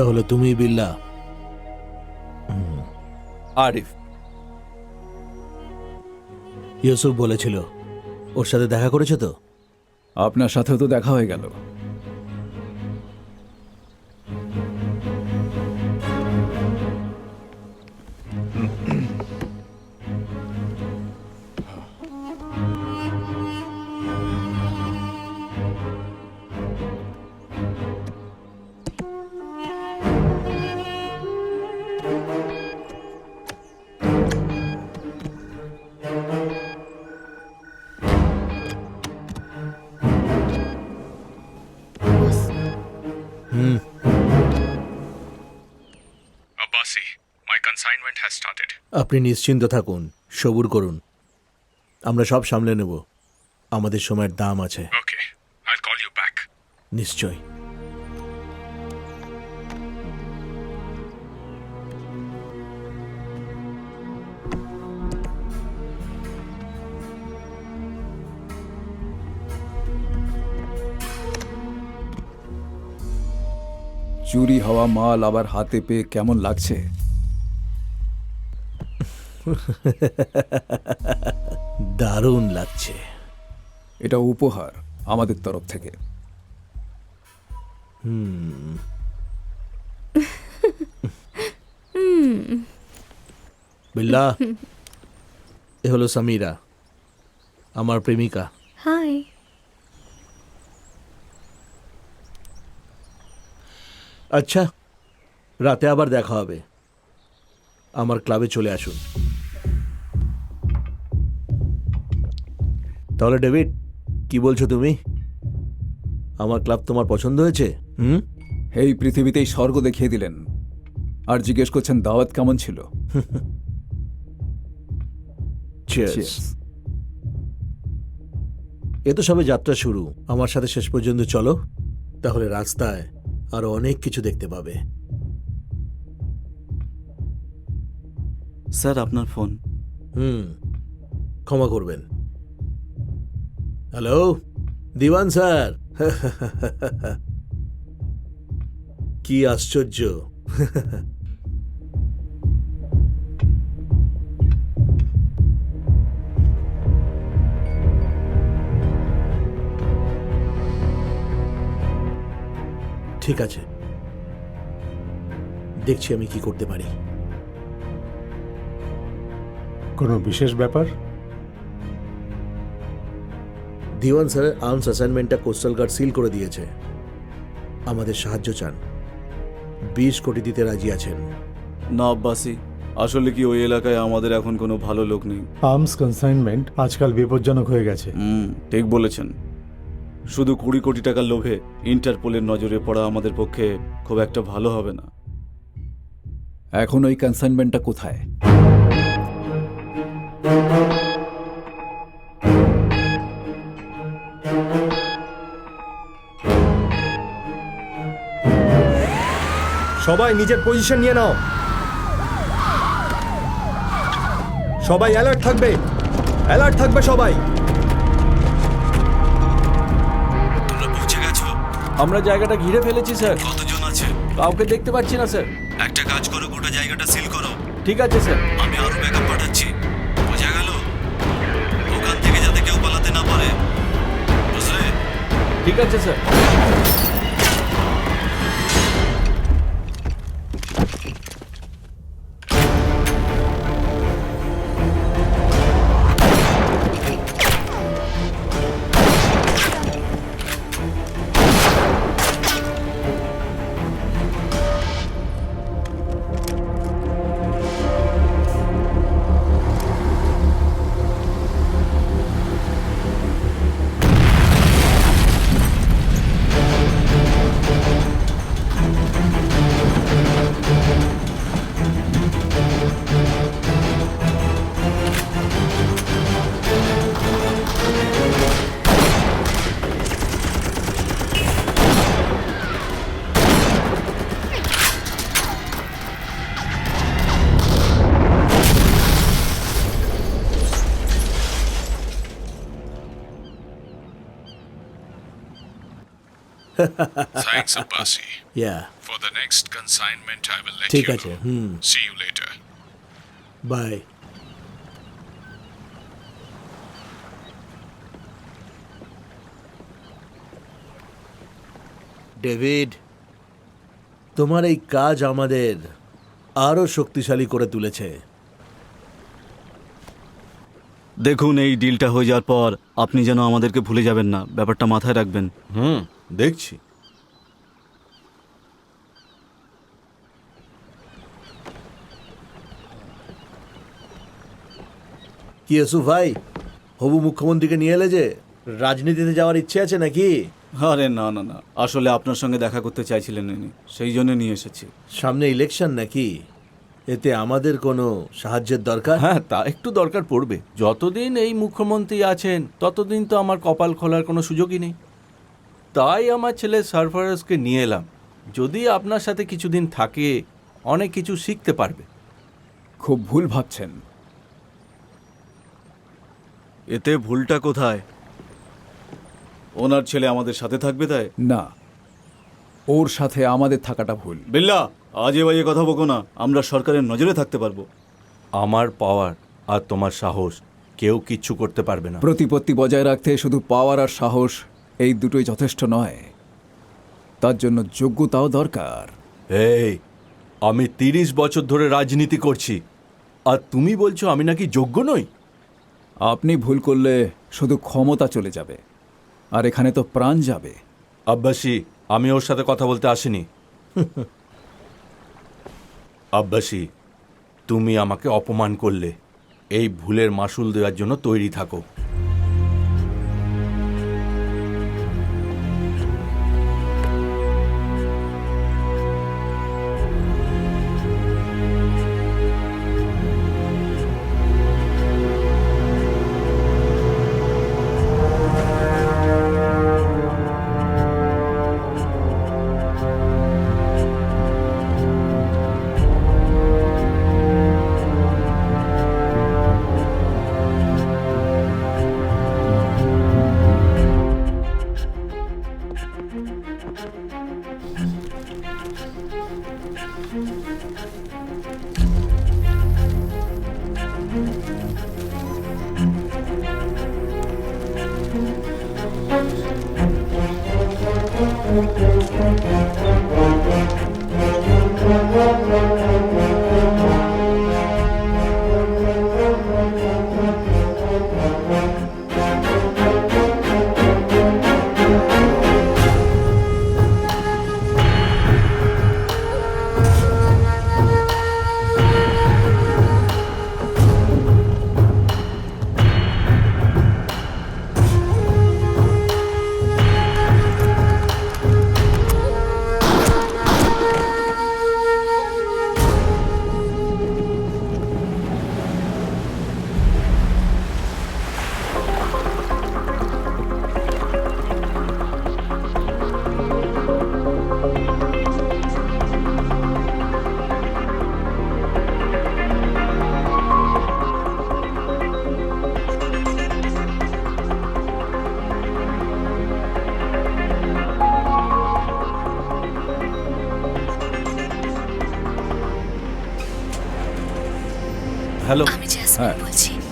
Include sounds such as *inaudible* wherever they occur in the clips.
তাহলে তুমি বিল্লা। আরিফ। ইউসুফ বলেছিল ওর সাথে দেখা করেছ তো? আপনার সাথেও তো দেখা হয়ে গেল। আপনি নিশ্চিন্ত থাকুন সবুর করুন। আমরা সব সামলে নেব। আমাদের সময়ের দাম আছে. নিশ্চয়। চুরি হওয়া মাল আবার হাতে পেয়ে কেমন লাগছে? *laughs* দারুণ লাগছে। এটা উপহার আমাদের তরফ থেকে। বিল্লা এ হলো সামিরা আমার প্রেমিকা। হাই। আচ্ছা রাতে আবার দেখা হবে। আমার ক্লাবে চলে আসুন। তাহলে ডেভিড কি বলছো তুমি? আমার ক্লাব তোমার পছন্দ হয়েছে? হুম? এই পৃথিবীতেই স্বর্গ দেখিয়ে দিলেন। আর জিজ্ঞেস করছেন দাওয়াত কেমন ছিল? *laughs* Cheers. এ তো সবে যাত্রা শুরু। আমার সাথে শেষ পর্যন্ত চলো। তাহলে রাস্তায় আরও অনেক কিছু দেখতে পাবে। স্যার আপনার ফোন। হুম। ক্ষমা করবেন। হ্যালো দিওয়ান স্যার কি আশ্চর্য ঠিক আছে। দেখছি আমি কি করতে পারি। কোনো বিশেষ ব্যাপার? দিওয়ান স্যারের আর্মস অ্যাসাইনমেন্টটা কোস্টাল গার্ড সিল করে দিয়েছে। আমাদের সাহায্য চান। বিশ কোটি দিতে রাজি আছেন। না আব্বাসি আসলে কি ওই এলাকায় আমাদের এখন কোনো ভালো লোক নেই? আর্মস কনসাইনমেন্ট আজকাল বিপজ্জনক হয়ে গেছে। হুম ঠিক বলেছেন। শুধু কুড়ি কোটি টাকার লোভে ইন্টারপোলের নজরে পড়া আমাদের পক্ষে খুব একটা ভালো হবে না। এখন ওই কনসাইনমেন্টটা কোথায়? সবাই নিজের পজিশন নিয়ে নাও। সবাই অ্যালার্ট থাকবে। অ্যালার্ট থাকবে সবাই। তোমরা পৌঁছে গেছো? আমরা জায়গাটা ঘিরে ফেলেছি স্যার। কতজন আছে? কাউকে দেখতে পাচ্ছি না স্যার। একটা কাজ করো গোটা জায়গাটা সিল করো। ঠিক আছে স্যার। আমি আরও ব্যাকআপ পাঠাচ্ছি। বোঝা গেল? ওখান থেকে যাতে কেউ পালাতে না পারে। বুঝলে? ঠিক আছে স্যার। Thanks, Abbasi, ইয়া For the next consignment, I will let ঠিক you আছে know. Hmm See you later. Bye David তোমার এই কাজ আমাদের আরও শক্তিশালী করে তুলেছে দেখুন এই ডিলটা হয়ে যাওয়ার পর আপনি যেন আমাদেরকে ভুলে যাবেন না ব্যাপারটা মাথায় রাখবেন হুম দেখছি কি এসু ভাই? হবু মুখ্যমন্ত্রীকে নিয়ে এলে যে রাজনীতিতে যাওয়ার ইচ্ছে আছে নাকি? আরে না না না। আসলে আপনার সঙ্গে দেখা করতে চাইছিলেন উনি সেই জন্য নিয়ে এসেছি। সামনে ইলেকশন নাকি? এতে আমাদের কোনো সাহায্যের দরকার? হ্যাঁ তা একটু দরকার পড়বে। যতদিন এই মুখ্যমন্ত্রী আছেন ততদিন তো আমার কপাল খোলার কোনো সুযোগই নেই। তাই আমার ছেলে সারফারাজকে নিয়ে এলাম। যদি আপনার সাথে কিছুদিন থাকে অনেক কিছু শিখতে পারবে। খুব ভুল ভাবছেন। এতে ভুলটা কোথায়? ওনার ছেলে আমাদের সাথে থাকবে তাই? না ওর সাথে আমাদের থাকাটা ভুল। বিল্লা আজে বাজে কথা বকো না আমরা সরকারের নজরে থাকতে পারব। আমার পাওয়ার আর তোমার সাহস কেউ কিচ্ছু করতে পারবে না। প্রতিপত্তি বজায় রাখতে শুধু পাওয়ার আর সাহস এই দুটোই যথেষ্ট নয়। তার জন্য যোগ্যতাও দরকার। এই আমি তিরিশ বছর ধরে রাজনীতি করছি। আর তুমি বলছো আমি নাকি যোগ্য নই? আপনি ভুল করলে শুধু ক্ষমতা চলে যাবে। আর এখানে তো প্রাণ যাবে। আব্বাসী, আমি ওর সাথে কথা বলতে আসিনি। *laughs* আব্বাসী, তুমি আমাকে অপমান করলে। এই ভুলের মাসুল দেওয়ার জন্য তৈরি থাকো। হ্যালো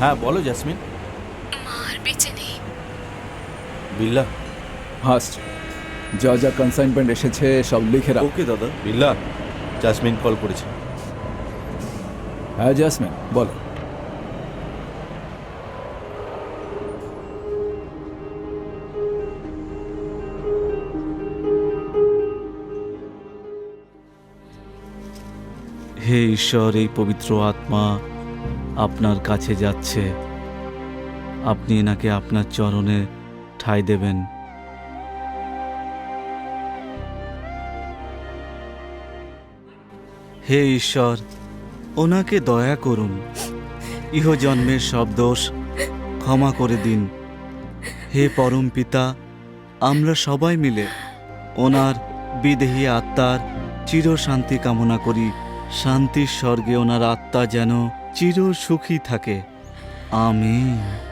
হ্যাঁ বলো জাসমিন আর বেঁচে নেই। বিল্লা। ফার্স্ট যা যা কনসাইনমেন্ট এসেছে সব লিখে রাখ। ওকে দাদা। বিল্লা জাসমিন কল করেছে। হ্যাঁ জাসমিন বলো। হে ঈশ্বর এই পবিত্র আত্মা আপনার কাছে যাচ্ছে। আপনি এনাকে আপনার চরণে ঠাঁই দেবেন। হে ঈশ্বর, ওনাকে দয়া করুন। ইহজন্মের সব দোষ ক্ষমা করে দিন। হে পরম পিতা, আমরা সবাই মিলে ওনার বিদেহী আত্মার চির শান্তি কামনা করি। শান্তির স্বর্গে ওনার আত্মা যেন চির সুখী থাকে। আমিন।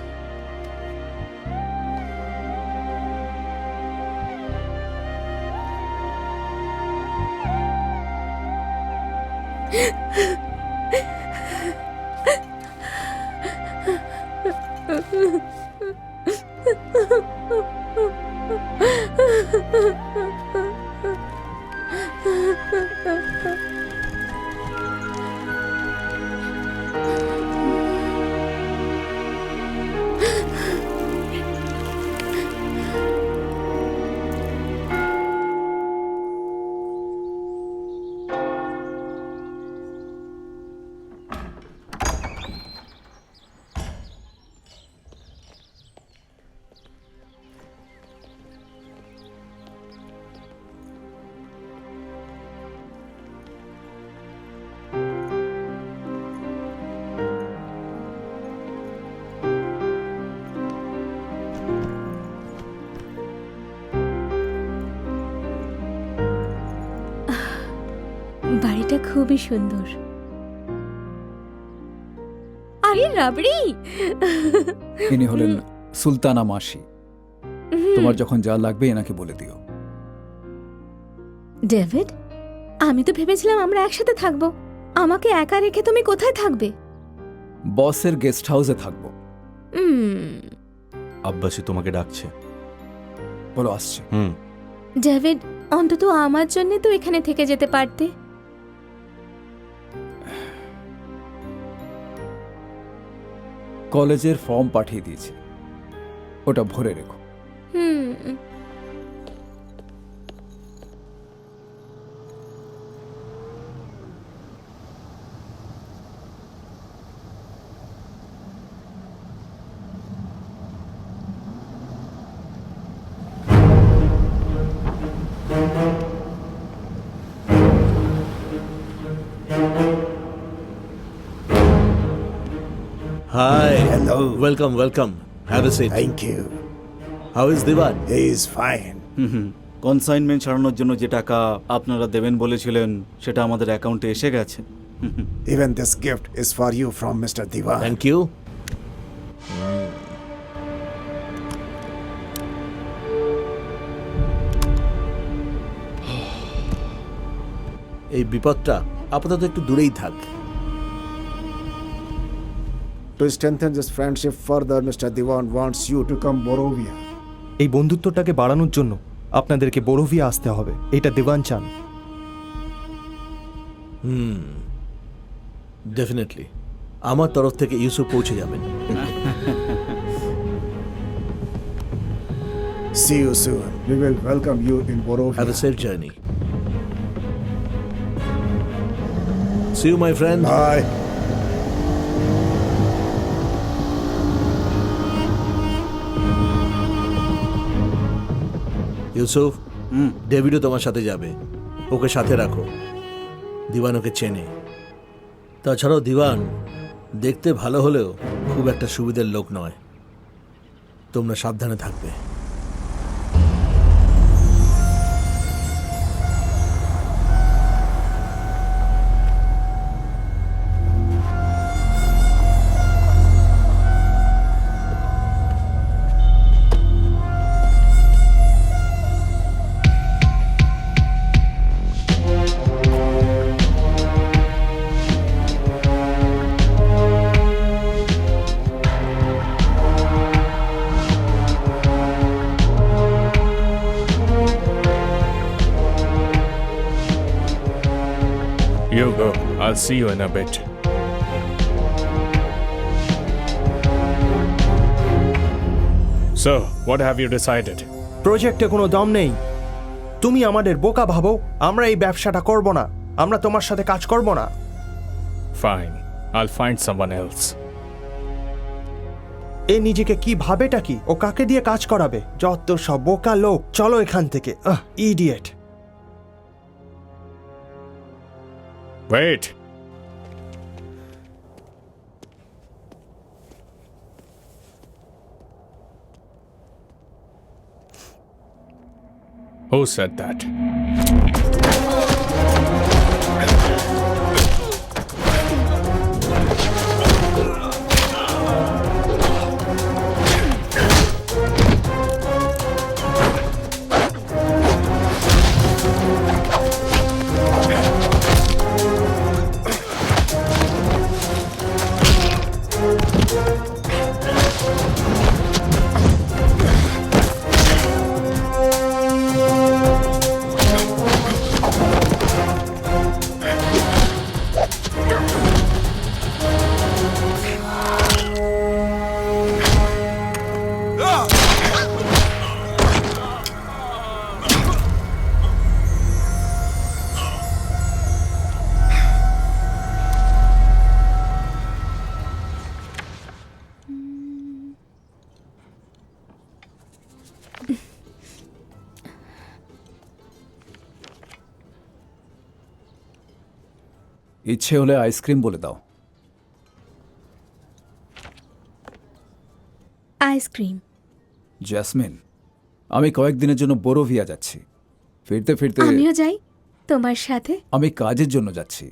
এটা খুবই সুন্দর। আরে রাবড়ি! ইনি হলেন সুলতানা মাসি। তোমার যখন যা লাগবে এনাকে বলে দিও। ডেভিড আমি তো ভেবেছিলাম আমরা একসাথে থাকব। আমাকে একা রেখে তুমি কোথায় থাকবে? বসের গেস্ট হাউসে থাকব। আব্বাসি তোমাকে ডাকছে। বলো আসছে। হুম। ডেভিড অন্তত আমার জন্য তো এখানে থেকে যেতে পারতে। কলেজের ফর্ম পাঠিয়ে দিয়েছে। ওটা ভরে রেখো। Hmm. Hi Hello. Welcome welcome have a seat Thank you. How is Diwan He is fine. Hmm hmm consignment সারানোর জন্য যে টাকা আপনারা দেবেন বলেছিলেন সেটা আমাদের অ্যাকাউন্টে এসে গেছে hmm hmm. Even this gift is for you from Mr. Diwan. Thank you এই বিপদটা আপাতত একটু দূরেই থাক To strengthen this friendship further, Mr. Diwan wants you to come Borovia. এই বন্ধুত্বটাকে বাড়ানোর জন্য আপনাদেরকে বোরোভিয়া আসতে হবে এটা দেওয়ান চান ডেফিনেটলি আমার তরফ থেকে ইউসুফ পৌঁছে যাবেন See you soon. We will welcome you in Borovia. Have a safe journey see you my friend Bye. Yusuf hmm. ডেভিডও তোমার সাথে যাবে। ওকে সাথে রাখো। দিবান ওকে চেনে। তাছাড়াও দিওয়ান দেখতে ভালো হলেও খুব একটা সুবিধের লোক নয়। তোমরা সাবধানে থাকবে। You go. I'll see you in a bit. So, what have you decided? প্রজেক্টে কোনো দম নেই তুমি আমাদের বোকা ভাবো আমরা এই ব্যবসাটা করব না আমরা তোমার সাথে কাজ করব না Fine. I'll find someone else. এ নিজেকে কি ভাবেটা কি ও কাকে দিয়ে কাজ করাবে যত সব বোকা লোক চলো এখান থেকে idiot Wait. Who said that? ইচ্ছে হলে আইসক্রিম বলে দাও। আইসক্রিম। জ্যাসমিন আমি কয়েকদিনের জন্য বোরোভিয়া যাচ্ছি। ফিরতে ফিরতে আমিও যাই তোমার সাথে। আমি কাজের জন্য যাচ্ছি।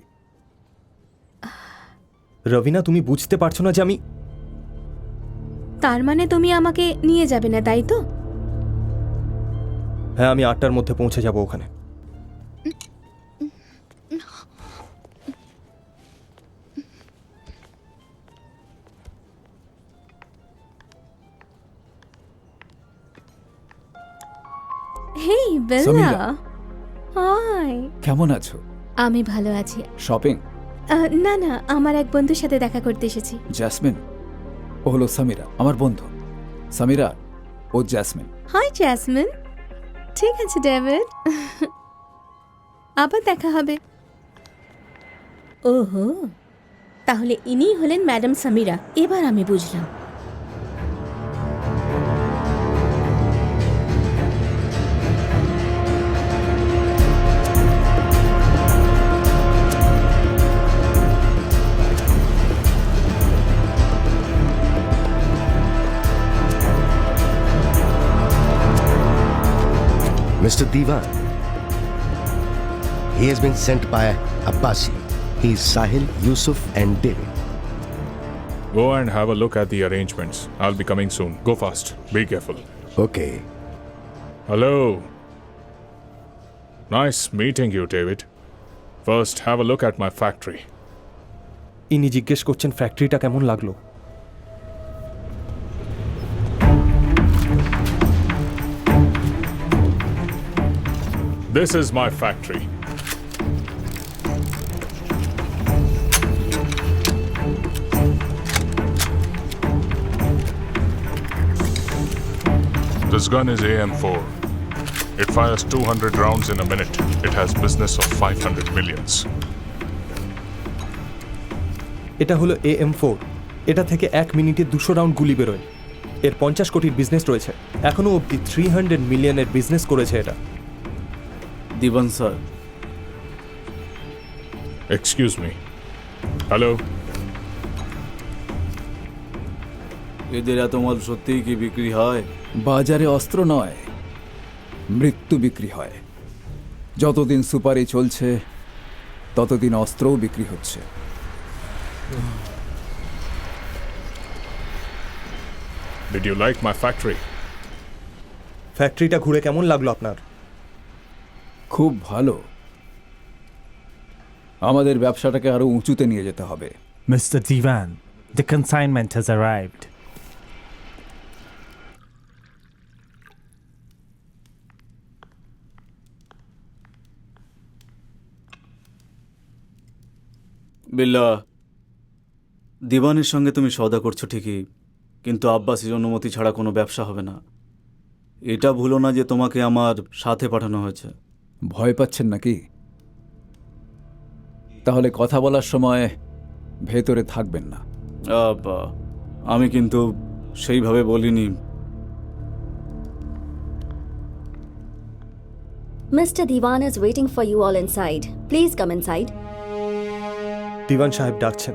রবিনা তুমি বুঝতে পারছ না যে আমি তার মানে তুমি আমাকে নিয়ে যাবে না তাই তো? হ্যাঁ আমি আটটার মধ্যে পৌঁছে যাব ওখানে। বেলা। সামিরা। হাই। কেমন আছো? আমি ভালো আছি। শপিং? আহ, না না আমার এক বন্ধুর সাথে দেখা করতে এসেছি। জ্যাসমিন? ও হলো সামিরা আমার বন্ধু। সামিরা ও জ্যাসমিন। Hi Jasmine. ঠিক আছে ডেভিড। আবার দেখা হবে। ওহো তাহলে ইনি হলেন ম্যাডাম সামিরা। এবার আমি বুঝলাম। Mr. Divan. He has been sent by Abbasi. He is Sahil, Yusuf, and David. Go and have a look at the arrangements. I'll be coming soon. Go fast. Be careful. Okay. Hello. Nice meeting you, David. First, have a look at my factory. ইনি জিজ্ঞেস করছেন ফ্যাক্টরিটা কেমন লাগলো This is my factory. This gun is AM4. It fires 200 rounds in a minute. It has business of 500 millions. এটা হলো A M four এটা থেকে এক মিনিটে দুশো রাউন্ড গুলি বেরোয় এর পঞ্চাশ কোটির বিজনেস রয়েছে এখনও অবধি থ্রি হান্ড্রেড মিলিয়নের বিজনেস করেছে এটা Diwan sir Excuse me. Hello? এদের এত মাল সত্যিই কি বিক্রি হয় বাজারে অস্ত্র নয় মৃত্যু বিক্রি হয় যতদিন সুপারি চলছে ততদিন অস্ত্রও বিক্রি হচ্ছে Did you like my factory? ফ্যাক্টরিটা ঘুরে কেমন লাগল আপনার খুব ভালো আমাদের ব্যবসাটাকে আরও উঁচুতে নিয়ে যেতে হবে Mr. Divan, the consignment has arrived. Billa দিবানের সঙ্গে তুমি সওদা করছ ঠিকই কিন্তু আব্বাসির অনুমতি ছাড়া কোনো ব্যবসা হবে না এটা ভুলো না যে তোমাকে আমার সাথে পাঠানো হয়েছে ভয় পাচ্ছেন নাকি তাহলে কথা বলার সময় ভেতরে থাকবেন না আমি কিন্তু সেইভাবে বলিনি Mr. Divan is waiting for you all inside. Please come inside. দিওয়ান সাহেব ডাকছেন